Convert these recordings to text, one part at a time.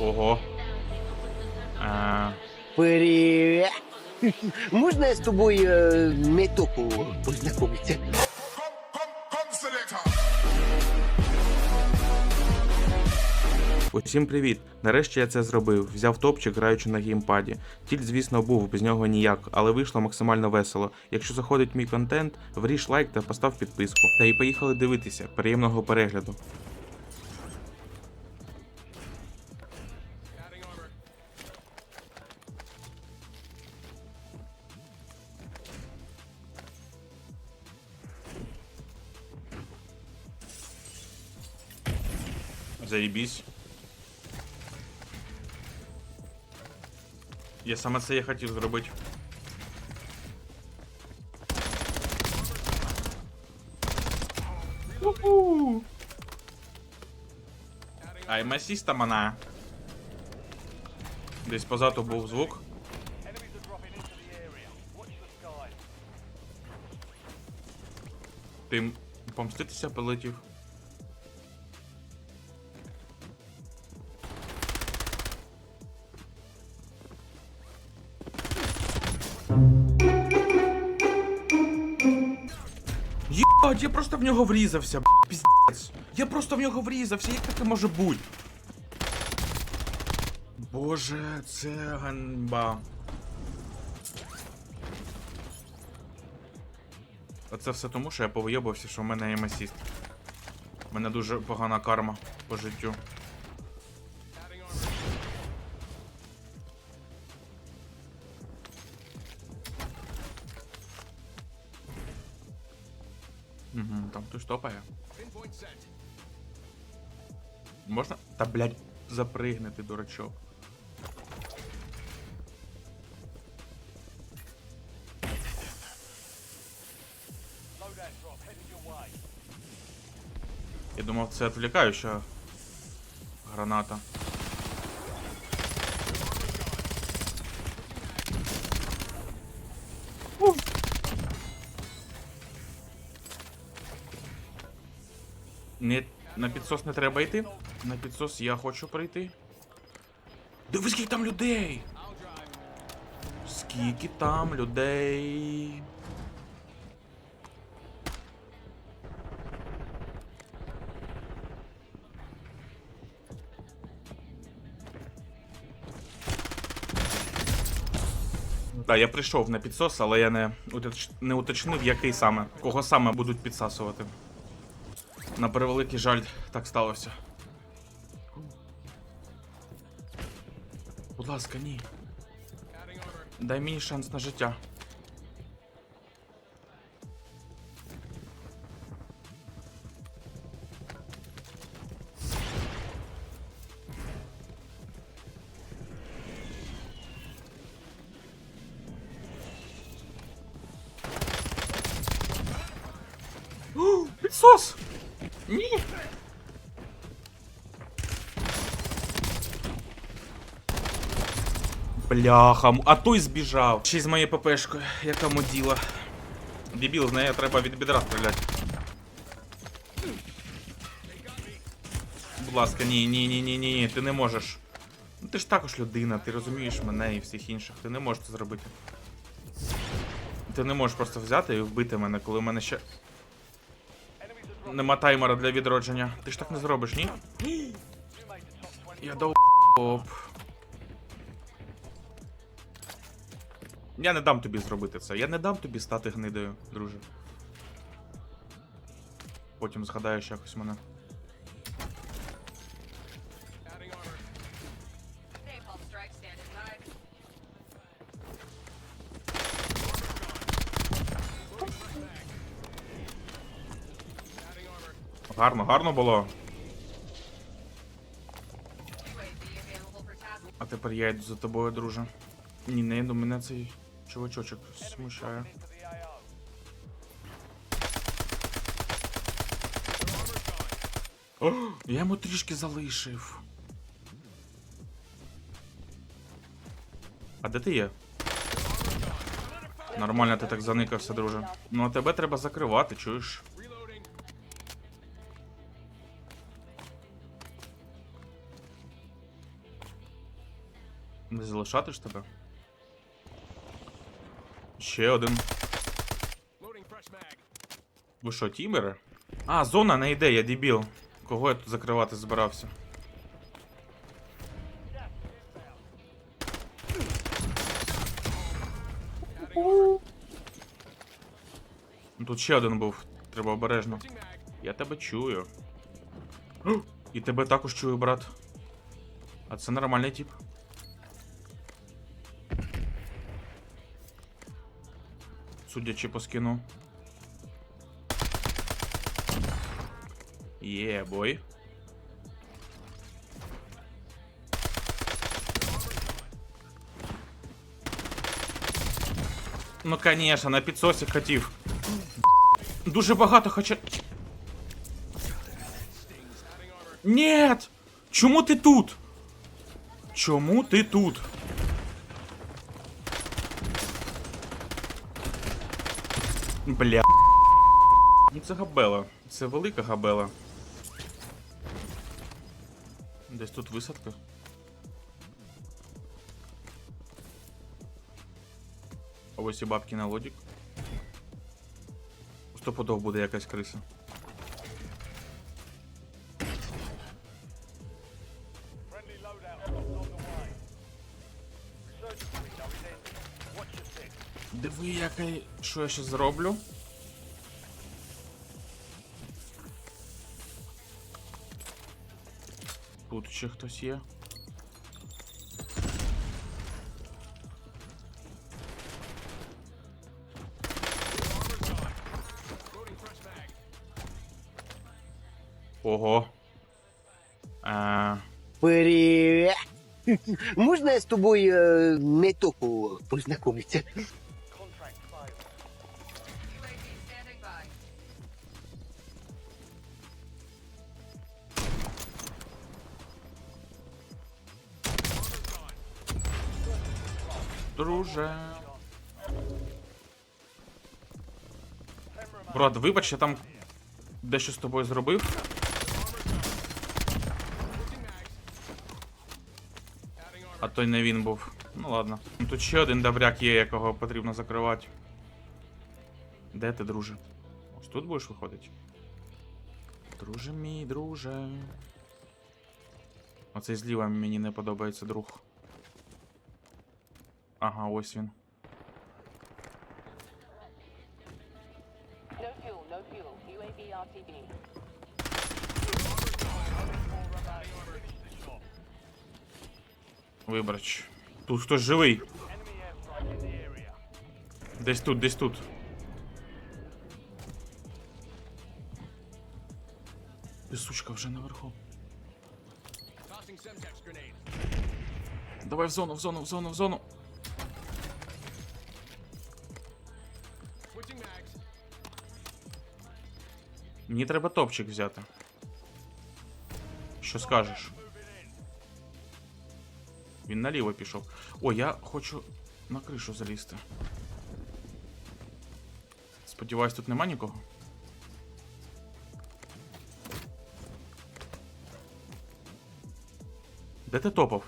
Ого. Е, Привіт. Можна я з тобою е, метоку познайомитися? Усім привіт! Нарешті я це зробив. Взяв топчик, граючи на геймпаді. Тільт, звісно, був, без нього ніяк, але вийшло максимально весело. Якщо заходить мій контент, вріж лайк та постав підписку. Та і поїхали дивитися. Приємного перегляду. Заебись. Я саме це я хотів зробити. Ай, масіста мана. Десь позаду був звук. Ти помститися полетів? Єбать, я просто в нього врізався, піздець. Я просто в нього врізався, як таке може бути? Боже, це ганьба. Оце все тому, що я повийобався, що в мене є масіст. У мене дуже погана карма по життю. Угу, там хтось топає. Можна? Та блядь, запригнути, дурачок. Я думав, це відвлікаюча граната. Не, на підсос не треба йти. На підсос я хочу прийти. Дивись, скільки там людей! Скільки там людей. Так, я прийшов на підсос, але я не, не уточнив, який саме. Кого саме будуть підсасувати. На превеликий жаль, так сталося. Будь ласка, ні. Дай мені шанс на життя. Підсос! Ні! Бляха, а той збіжав. Ще з моєю ППшкою, яка моділа. Дебіл, з нею треба від бідра стріляти. Будь ласка, ні, ні, ні, ні, ні, ти не можеш. Ну ти ж також людина, ти розумієш мене і всіх інших. Ти не можеш це зробити. Ти не можеш просто взяти і вбити мене, коли в мене ще. Нема таймера для відродження. Ти ж так не зробиш, ні? Я довб. Я не дам тобі зробити це. Я не дам тобі стати гнидою, друже. Потім згадаєш якось мене. Гарно, гарно було. А тепер я йду за тобою, друже. Ні, не йду, мене цей чувачочок смущає. О, я йому трішки залишив. А де ти є? Нормально ти так заникався, друже. Ну а тебе треба закривати, чуєш? Не залишати ж тебе? Ще один. Ви що, тімери? А, зона не йде, я дебіл. Кого я тут закривати збирався? Ну, Тут ще один був, треба обережно. Я тебе чую. І тебе також чую, брат. А це нормальний тип. Судячи по скину. Є, бой. Ну, конечно, на підсосі хотів. Дуже багато хоча. Нет! Чому ти тут? Чому ти тут? Бля. Ну це габела. Це велика габела. Десь тут висадка. А ось і бабки на лодік. Стопудов буде якась криса. Диви, який. Що я ще зроблю? Тут ще хтось є. Ого. Е, Привіт. Можна я з тобою е, не тільки познайомитися? Друже. Брат, вибач, я там дещо з тобою зробив. А той не він був. Ну ладно. Тут ще один добряк є, якого потрібно закривати. Де ти, друже? Ось тут будеш виходити? Друже мій, друже. Оцей зліва мені не подобається друг. Ага, ось він. Вибрач. Тут хтось живий. Десь тут, десь тут. Ти сучка вже наверху. Давай в зону, в зону, в зону, в зону. Мені треба топчик взяти. Що скажеш? Він наліво пішов. О, я хочу на кришу залізти. Сподіваюсь, тут нема нікого. Де ти топав?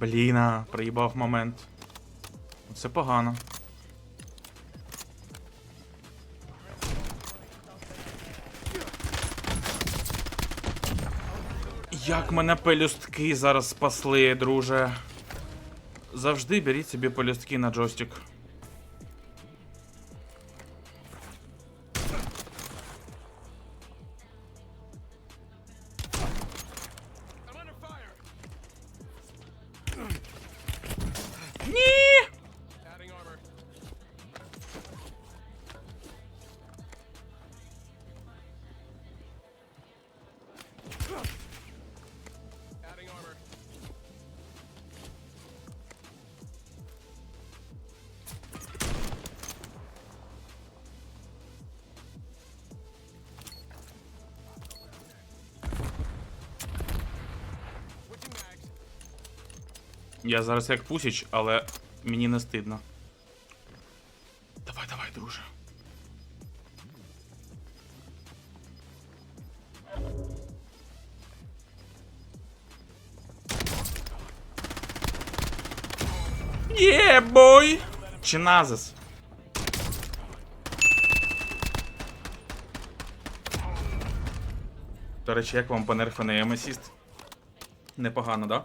Бліна, проїбав момент. Це погано. Як мене пелюстки зараз спасли, друже. Завжди беріть собі пелюстки на джойстик. Я зараз як пусіч, але мені не стидно. Давай, давай. Друже. Є, бой! Чи назис? До речі, як вам понерфений емесіст? Непогано, да?